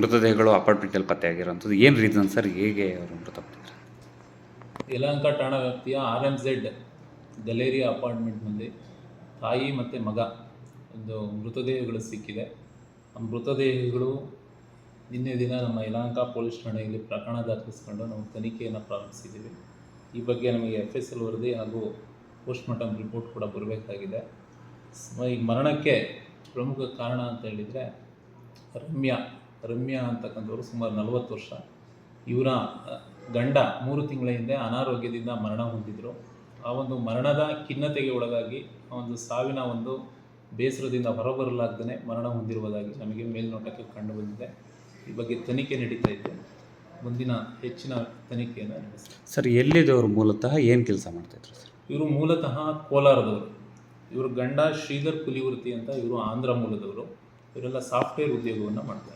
ಮೃತದೇಹಗಳು ಅಪಾರ್ಟ್ಮೆಂಟಲ್ಲಿ ಪತ್ತೆಯಾಗಿರೋಂಥದ್ದು ಏನು reason sir? ಹೇಗೆ ಅವರು ಮೃತಪಟ್ಟಿದ್ದಾರೆ? ಯಲಹಂಕ ಠಾಣಾ ವ್ಯಾಪ್ತಿಯ ಆರ್ ಎಂ ಝೆಡ್ ಗಲೇರಿಯಾ ಅಪಾರ್ಟ್ಮೆಂಟ್ನಲ್ಲಿ ತಾಯಿ ಮತ್ತು ಮಗ ಒಂದು ಮೃತದೇಹಗಳು ಸಿಕ್ಕಿದೆ. ಆ ಮೃತದೇಹಗಳು ನಿನ್ನೆ ದಿನ ನಮ್ಮ ಯಲಹಂಕ ಪೊಲೀಸ್ ಠಾಣೆಯಲ್ಲಿ ಪ್ರಕರಣ ದಾಖಲಿಸಿಕೊಂಡು ನಾವು ತನಿಖೆಯನ್ನು ಪ್ರಾರಂಭಿಸಿದ್ದೀವಿ. ಈ ಬಗ್ಗೆ ನಮಗೆ ಎಫ್ ಎಸ್ ಎಲ್ ವರದಿ ಹಾಗೂ ಪೋಸ್ಟ್ಮಾರ್ಟಮ್ ರಿಪೋರ್ಟ್ ಕೂಡ ಬರಬೇಕಾಗಿದೆ. ಈ ಮರಣಕ್ಕೆ ಪ್ರಮುಖ ಕಾರಣ ಅಂತ ಹೇಳಿದರೆ ರಮ್ಯಾ. ರಮ್ಯಾ ಅಂತಕ್ಕಂಥವ್ರು ಸುಮಾರು ನಲವತ್ತು ವರ್ಷ. ಇವರ ಗಂಡ ಮೂರು ತಿಂಗಳ ಹಿಂದೆ ಅನಾರೋಗ್ಯದಿಂದ ಮರಣ ಹೊಂದಿದ್ರು. ಆ ಒಂದು ಮರಣದ ಖಿನ್ನತೆಗೆ ಒಳಗಾಗಿ ಆ ಒಂದು ಸಾವಿನ ಒಂದು ಬೇಸರದಿಂದ ಹೊರಬರಲಾಗ್ದೇ ಮರಣ ಹೊಂದಿರುವುದಾಗಿ ನಮಗೆ ಮೇಲ್ನೋಟಕ್ಕೆ ಕಂಡು ಬಂದಿದೆ ಈ ಬಗ್ಗೆ ತನಿಖೆ ನಡೀತಾ ಇದೆ. ಮುಂದಿನ ಹೆಚ್ಚಿನ ತನಿಖೆಯನ್ನು ನಡೆಸ್ತಾರೆ ಸರ್ ಎಲ್ಲಿದವರು ಮೂಲತಃ ಏನು ಕೆಲಸ ಮಾಡ್ತಾಯಿದ್ರು ಸರ್? ಇವರು ಮೂಲತಃ ಕೋಲಾರದವರು. ಇವರು ಗಂಡ ಶ್ರೀಧರ್ ಕುಲಿವೃತ್ತಿ ಅಂತ ಇವರು ಆಂಧ್ರ ಮೂಲದವರು. ಇವರೆಲ್ಲ ಸಾಫ್ಟ್ವೇರ್ ಉದ್ಯೋಗವನ್ನು ಮಾಡ್ತಾ ಇದ್ದಾರೆ